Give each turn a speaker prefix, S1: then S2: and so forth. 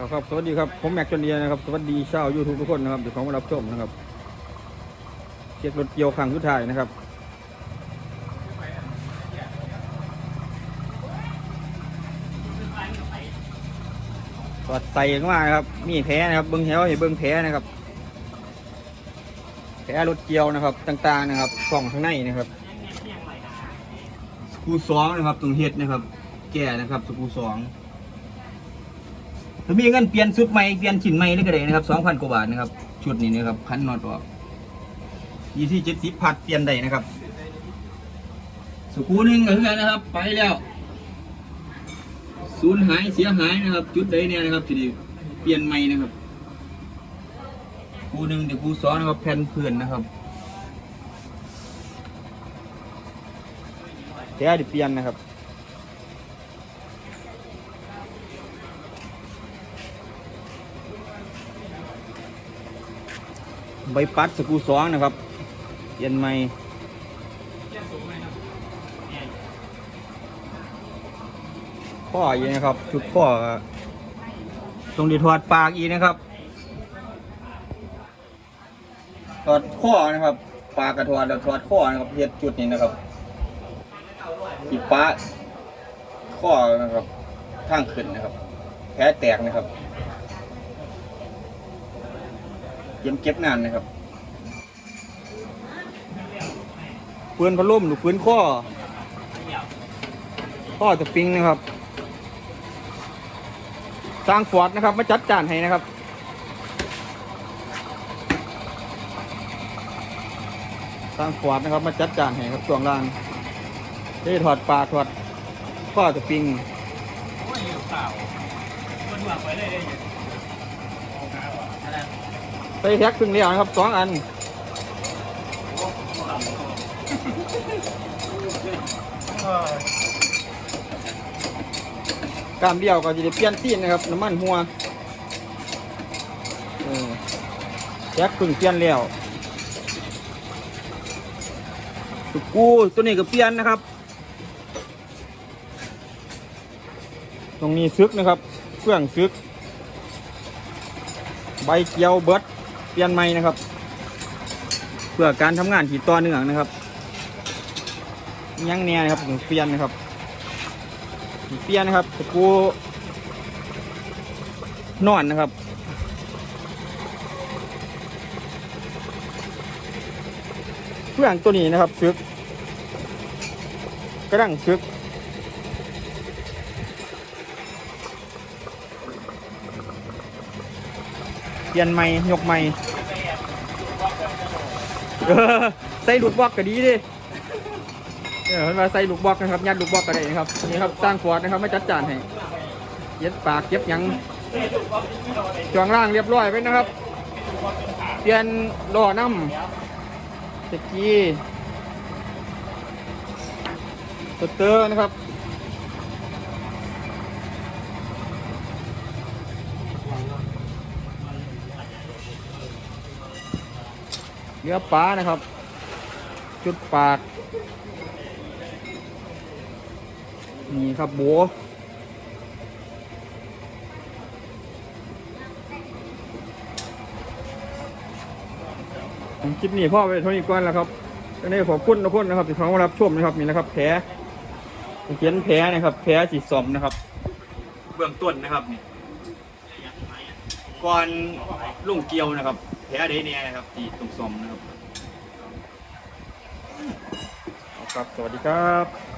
S1: ครับครับ สวัสดีครับ ผมแม็กซ์จนเดียนะครับ สวัสดีชาวยูทูบทุกคนนะครับเดี๋ยวของมารับชมนะครับเช็ครถเกี่ยวครั้งสุดท้ายนะครับตอดใส่เข้ามาครับ มีแผลนะครับ เบิ้งแถวให้เบิ้งแผลนะครับ แผลรถเกี่ยวนะครับ ต่างๆนะครับกล่องข้างในนะครับ สกูสองนะครับตรงเฮ็ดนะครับ แก่นะครับ สกูสอง ถ้ามีเงินเปลี่ยนชุดใหม่เปลี่ยนชิ้นใหม่นี่ก็ได้นะครับสองพันกว่าบาทนะครับชุดนี้นะครับพันนอตออกยี่ที่เจ็ดสิบพัดเปลี่ยนได้นะครับ สกรูหนึ่งก็คือกันนะครับ ไปแล้วสูญหายเสียหายนะครับ จุดใดเนี่ยนะครับทีนี้เปลี่ยนใหม่นะครับคูหนึ่งเดี๋ยวคูสองนะครับแผ่นเพื่อนนะครับแกดิเปลี่ยนนะครับ ใบปัดสกูสองนะครับเปลี่ยนใหม่ข้ออีกนะครับ ชุดข้อตรงดีถอดปากอีกนะครับถอดข้อนะครับ ปากกระถอดแล้วถอดข้อนะครับเฮ็ดจุดนี้นะครับขีดปาข้อนะครับข้างขึ้นนะครับ แผลแตกนะครับ เก็บเก็บนานนะครับปืนพัดลมหรือปืนข้อข้อตะปิงนะครับ สร้างฟอร์ดนะครับ มาจัดจานให้นะครับสร้างฟอร์ดนะครับ มาจัดจานให้ครับช่วงล่างได้ถอดปากถอดข้อตะปิงไป แท็กพึ่งเลี้ยวนะครับสองอันกามเดียวก็จะได้เปลี่ยนซีนนะครับน้ำมันหัวแท็กพึ่งเปลี่ยนแล้วตุกูตัวนี้ก็เปลี่ยนนะครับ ตรงนี้ซึกนะครับเครื่องซึก ใบเกียวเบิดเป ลี่ยนใหม่นะครับ เพื่อการทำงานที่ต่อเนื่องนะครับยังเนี่ยนะครับถึงเปลี่ยนนะครับเปลี่ยนนะครับตะกูนอนนะครับเครื่องตัวนี้นะครับซึกกระดังซึก เปลี่ยนใหม่ยกใหม่เออใส่ลูกบล็อกก็ดีดิเออเห็นว่าใส่ลูกบล็อกนะครับยัดลูกบล็อกก็ได้นะครับนี่ครับสร้างฟอร์ดนะครับไม่จัดจานให้เย็ดปากเย็บยังจวงล่างเรียบร้อยไปนะครับ เปลี่ยนล้อน้ำตะกี้สเตอร์นะครับ เนื้อปลานะครับ จุดปาก นี่ครับโบผมคลิปนี้พ่อไปเท่านี้ก่อนแล้วครับก็ได้ขอบคุณทุกคนนะครับที่เข้ามารับชมนะครับนี่นะครับแผลเขียนแผลนะครับแผลสีสมนะครับ เบื้องต้นนะครับนี่ก่อนลุงเกียวนะครับ แผลเดเนี่ยนะครับที่ตรงสมนะครับ ครับ สวัสดีครับ